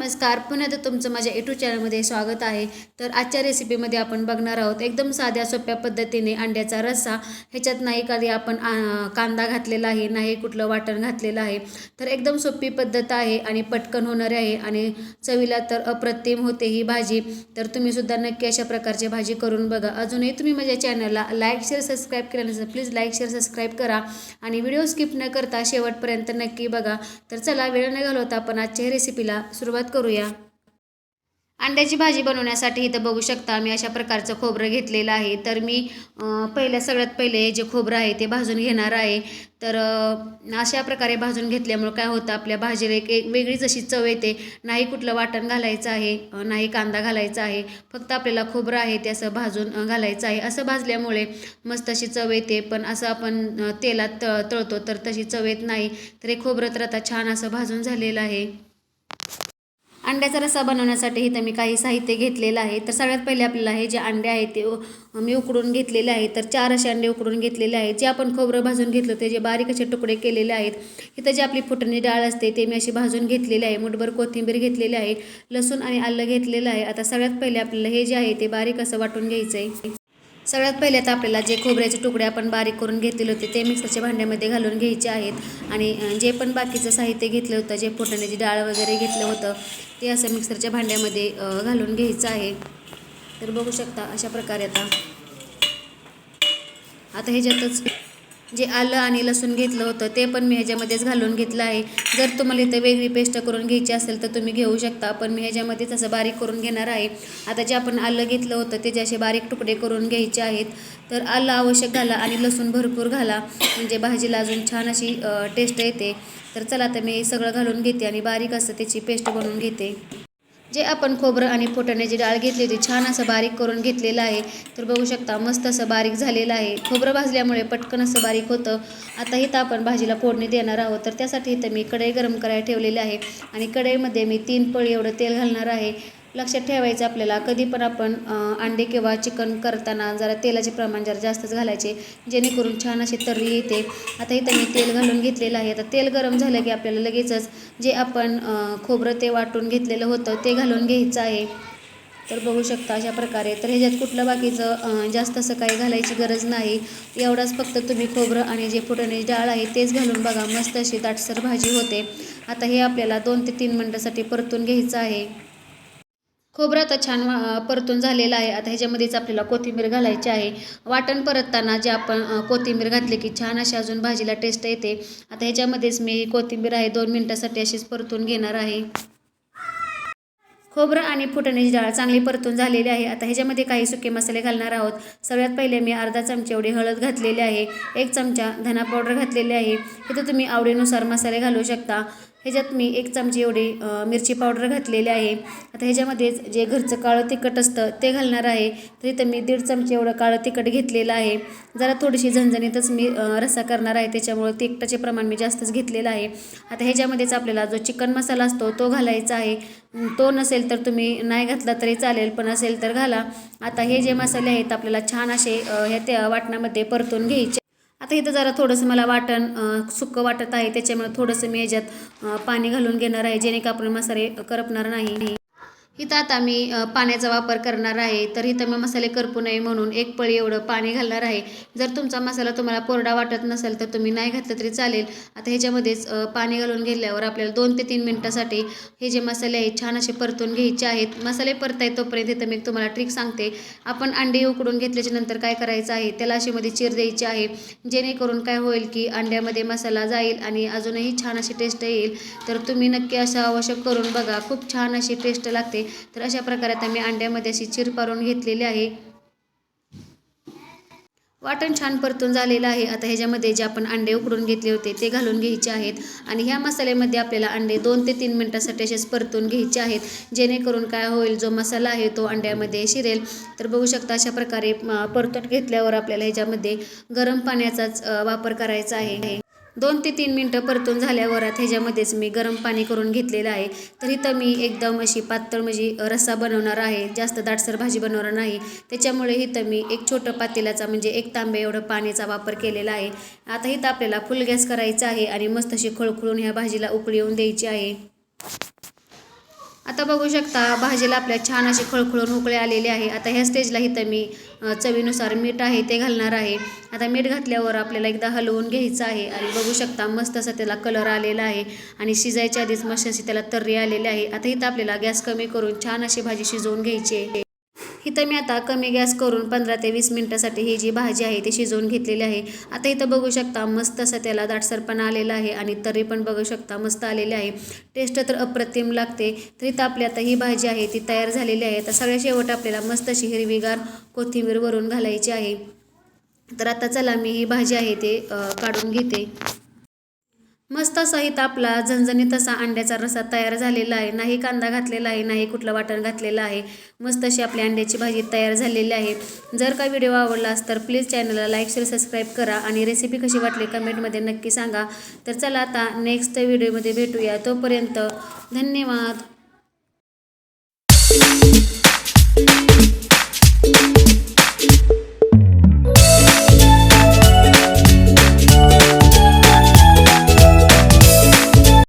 नमस्कार. पुन्हा तर तुमचं माझ्या यूट्यूब चॅनलमध्ये स्वागत आहे. तर आजच्या रेसिपीमध्ये आपण बघणार आहोत एकदम साध्या सोप्या पद्धतीने अंड्याचा रस्सा. ह्याच्यात नाही कधी आपण कांदा घातलेला आहे नाही कुठलं वाटण घातलेलं आहे. तर एकदम सोपी पद्धत आहे आणि पटकन होणारी आहे आणि चवीला तर अप्रतिम होते ही भाजी. तर तुम्ही सुद्धा नक्की अशा प्रकारची भाजी करून बघा. अजूनही तुम्ही माझ्या चॅनलला लाईक शेअर सबस्क्राईब केलं नसेल प्लीज लाईक शेअर सबस्क्राईब करा. आणि व्हिडिओ स्किप न करता शेवटपर्यंत नक्की बघा. तर चला वेळ न घालवता आपण आजच्या रेसिपीला सुरुवात करूया. अंड्याची भाजी बनवण्यासाठी इथं बघू शकता मी अशा प्रकारचं खोबरं घेतलेलं आहे. तर मी पहिल्या सगळ्यात पहिले जे खोबरं आहे ते भाजून घेणार आहे. तर अशा प्रकारे भाजून घेतल्यामुळं काय होतं आपल्या भाजीला एक एक वेगळीच अशी चव येते नाही कुठलं वाटण घालायचं आहे नाही कांदा घालायचा आहे फक्त आपल्याला खोबरं आहे ते असं भाजून घालायचं आहे. असं भाजल्यामुळे मस्त अशी चव येते. पण असं आपण तेलात तळतो तर तशी चव येत नाही. तर हे खोबरं तर आता छान असं भाजून झालेलं आहे. अंड्याचा रस्सा बनवण्यासाठी इथं मी काही साहित्य घेतलेलं आहे. तर सगळ्यात पहिले आपल्याला हे जे अंडे आहेत ते मी उकडून घेतलेले आहेत. तर चार असे अंडे उकडून घेतलेले आहेत. जे आपण खोबरं भाजून घेतलं ते जे बारीक असे तुकडे केलेले आहेत इथं जी आपली फुटणी डाळ असते ते मी अशी भाजून घेतलेली आहे. मुठभर कोथिंबीर घेतलेली आहे लसूण आणि आलं घेतलेलं आहे. आता सगळ्यात पहिले आपल्याला हे जे आहे ते बारीक असं वाटून घ्यायचं आहे सगळ्यात पहिले तर आपल्याला जे खोबऱ्याचे तुकडे आपण बारीक करून घेतलेले होते ते मिक्सरच्या भांड्यामध्ये घालून घ्यायचे आहेत. आणि जे पण बाकीचं साहित्य घेतलं होतं जे फुटाण्याची डाळ वगैरे घेतलं होतं ते असं मिक्सरच्या भांड्यामध्ये घालून घ्यायचं आहे. तर बघू शकता अशा प्रकारे आता. आता ह्याच्यातच जे आलं आणि लसूण घेतलं होतं ते पण मी ह्याच्यामध्येच घालून घेतलं आहे. जर तुम्हाला इथं वेगळी पेस्ट करून घ्यायची असेल तर तुम्ही घेऊ शकता पण मी ह्याच्यामध्येच असं बारीक करून घेणार आहे. आता जे आपण आलं घेतलं होतं ते जे असे बारीक तुकडे करून घ्यायचे आहेत तर आलं आवश्यक घाला आणि लसूण भरपूर घाला. म्हणजे भाजीला अजून छान अशी टेस्ट येते. तर चला आता मी सगळं घालून घेते आणि बारीक असं त्याची पेस्ट बनवून घेते. जे आपण खोबरं आणि फुटाण्याची डाळ घेतली होती छान असं बारीक करून घेतलेलं आहे. तर बघू शकता मस्त असं बारीक झालेलं आहे. खोबरं भाजल्यामुळे पटकन असं बारीक होतं. आता इथं आपण भाजीला फोडणी देणार आहोत. तर त्यासाठी इथं मी कढई गरम करायला ठेवलेली आहे. आणि कढईमध्ये मी तीन पळी एवढं तेल घालणार आहे. लक्षात ठेवायचं आपल्याला कधी पण आपण अंडे किंवा चिकन करताना जरा तेलाचे प्रमाण जरा जास्तच घालायचे जेणेकरून छान अशी तर्री येते. आता इथं मी तेल घालून घेतलेलं आहे. आता तेल गरम झालं की आपल्याला लगेचच जे आपण खोबरं ते वाटून घेतलेलं होतं ते घालून घ्यायचं आहे. तर बघू शकता अशा प्रकारे. तर ह्याच्यात कुठलं बाकीचं जास्त असं काही घालायची गरज नाही. एवढाच फक्त तुम्ही खोबरं आणि जे फुटाण्याची डाळ आहे तेच घालून बघा. मस्त अशी दाटसर भाजी होते. आता हे आपल्याला दोन ते तीन मिनटासाठी परतून घ्यायचं आहे. खोबरं आता छान वा- परतून झालेलं आहे. आता ह्याच्यामध्येच आपल्याला कोथिंबीर घालायची आहे. वाटण परतताना जे आपण कोथिंबीर घातली की छान अशी अजून भाजीला टेस्ट येते. आता ह्याच्यामध्येच मी कोथिंबीर आहे दोन मिनटासाठी अशीच परतून घेणार आहे. खोबरं आणि फुटण्याची डाळ चांगली परतून झालेली आहे. आता ह्याच्यामध्ये काही सुके मसाले घालणार आहोत. सगळ्यात पहिले मी अर्धा चमचे एवढी हळद घातलेली आहे. एक चमचा धना पावडर घातलेली आहे. इथं तुम्ही आवडीनुसार मसाले घालू शकता. ह्याच्यात मी एक चमची एवढी मिरची पावडर घातलेली आहे. आता ह्याच्यामध्येच जे घरचं काळं तिखट असतं ते घालणार आहे. तर इथं मी दीड चमचे एवढं काळं तिखट घेतलेलं आहे. जरा थोडीशी झणझणीतच मी रसा रस्सा करणार आहे. त्याच्यामुळं तिखटाचे प्रमाण मी जास्तच घेतलेलं आहे. आता ह्याच्यामध्येच आपल्याला जो चिकन मसाला असतो तो घालायचा आहे. तो नसेल तर तुम्ही नाही घातला तरी चालेल पण असेल तर घाला. आता हे जे मसाले आहेत आपल्याला छान असे ह्या त्या वाटणामध्ये परतून घ्यायचे. आता इथं जरा थोडंसं मला वाटण सुकं वाटत आहे. त्याच्यामुळे थोडंसं मी याच्यात पाणी घालून घेणार आहे. जेणे का आपण मसाले करपणार नाही. इथं आता मी पाण्याचा वापर करणार आहे. तर इथं मी मसाले करपू नये म्हणून एक पळी एवढं पाणी घालणार आहे. जर तुमचा मसाला तुम्हाला कोरडा वाटत नसेल तर तुम्ही नाही घातलं तरी चालेल. आता ह्याच्यामध्येच पाणी घालून घेतल्यावर आपल्याला दोन ते तीन मिनटासाठी हे जे मसाले आहेत छान असे परतून घ्यायचे आहेत. मसाले परताय तोपर्यंत इथं मी तुम्हाला ट्रिक सांगते. आपण अंडे उकडून घेतल्याच्या नंतर काय करायचं आहे? त्याला अशी मध्ये चीर द्यायची आहे. जेणेकरून काय होईल की अंड्यामध्ये मसाला जाईल आणि अजूनही छान अशी टेस्ट येईल. तर तुम्ही नक्की असं आवश्यक करून बघा. खूप छान अशी टेस्ट लागते. तर अशा प्रकारे आता मी अंड्यामध्ये अशी चिर पारून घेतलेली आहे. वाटण छान परतून झालेलं आहे. आता ह्याच्यामध्ये जे आपण अंडे उकडून घेतले होते ते घालून घ्यायचे आहेत. आणि ह्या मसाल्यामध्ये आपल्याला अंडे दोन ते तीन मिनटासाठी असेच परतून घ्यायचे आहेत. जेणेकरून काय होईल जो मसाला आहे तो अंड्यामध्ये शिरेल. तर बघू शकता अशा प्रकारे परतून घेतल्यावर आपल्याला ह्याच्यामध्ये गरम पाण्याचाच वापर करायचा आहे. दोन ते तीन मिनटं परतून झाल्यावर आता ह्याच्यामध्येच मी गरम पाणी करून घेतलेलं आहे. तर इथं मी एकदम अशी पातळ म्हणजे रस्सा बनवणार आहे. जास्त दाटसर भाजी बनवणार नाही. त्याच्यामुळे इथं मी एक छोटं पातेल्याचा म्हणजे एक तांबे एवढं पाण्याचा वापर केलेला आहे. आता इथं आपल्याला फुल गॅस करायचा आहे आणि मस्त अशी खळखळून ह्या भाजीला उकळी येऊन द्यायची आहे. आता बघू शकता भाजीला आपल्या छान अशी खळखळून उकळे आलेले आहे. आता ह्या स्टेजला इथं मी चवीनुसार मीठ आहे ते घालणार आहे. आता मीठ घातल्यावर आपल्याला एकदा हलवून घ्यायचं आहे आणि बघू शकता मस्त असा त्याला कलर आलेला आहे आणि शिजायच्या आधीच मस्त अशी त्याला तर्री आलेली आहे. आता इथं आपल्याला गॅस कमी करून छान अशी भाजी शिजवून घ्यायची आहे. इथं मी आता कमी गॅस करून पंधरा ते वीस मिनटासाठी ही जी भाजी आहे ती शिजवून घेतलेली आहे. आता इथं बघू शकता मस्त असं त्याला दाटसरपणा आलेला आहे आणि तरी पण बघू शकता मस्त आलेली आहे. टेस्ट तर अप्रतिम लागते. तर इथं आपली आता ही भाजी आहे ती तयार झालेली आहे. तर सगळ्या शेवट आपल्याला मस्त अशी हिरवीगार कोथिंबीर वरून घालायची आहे. तर आता चला मी ही भाजी आहे ते काढून घेते. मस्त आपला झणझणीत असा अंड्याचा रसा तयार झालेला आहे. नाही कांदा घातलेला आहे नाही कुठलं वाटण घातलेलं आहे. मस्त अशी आपली अंड्याची भाजी तयार झालेली आहे. जर का व्हिडिओ आवडलास तर प्लीज चॅनलला लाईक शेअर सबस्क्राईब करा आणि रेसिपी कशी वाटली कमेंटमध्ये नक्की सांगा. तर चला आता नेक्स्ट व्हिडिओमध्ये भेटूया. तोपर्यंत धन्यवाद.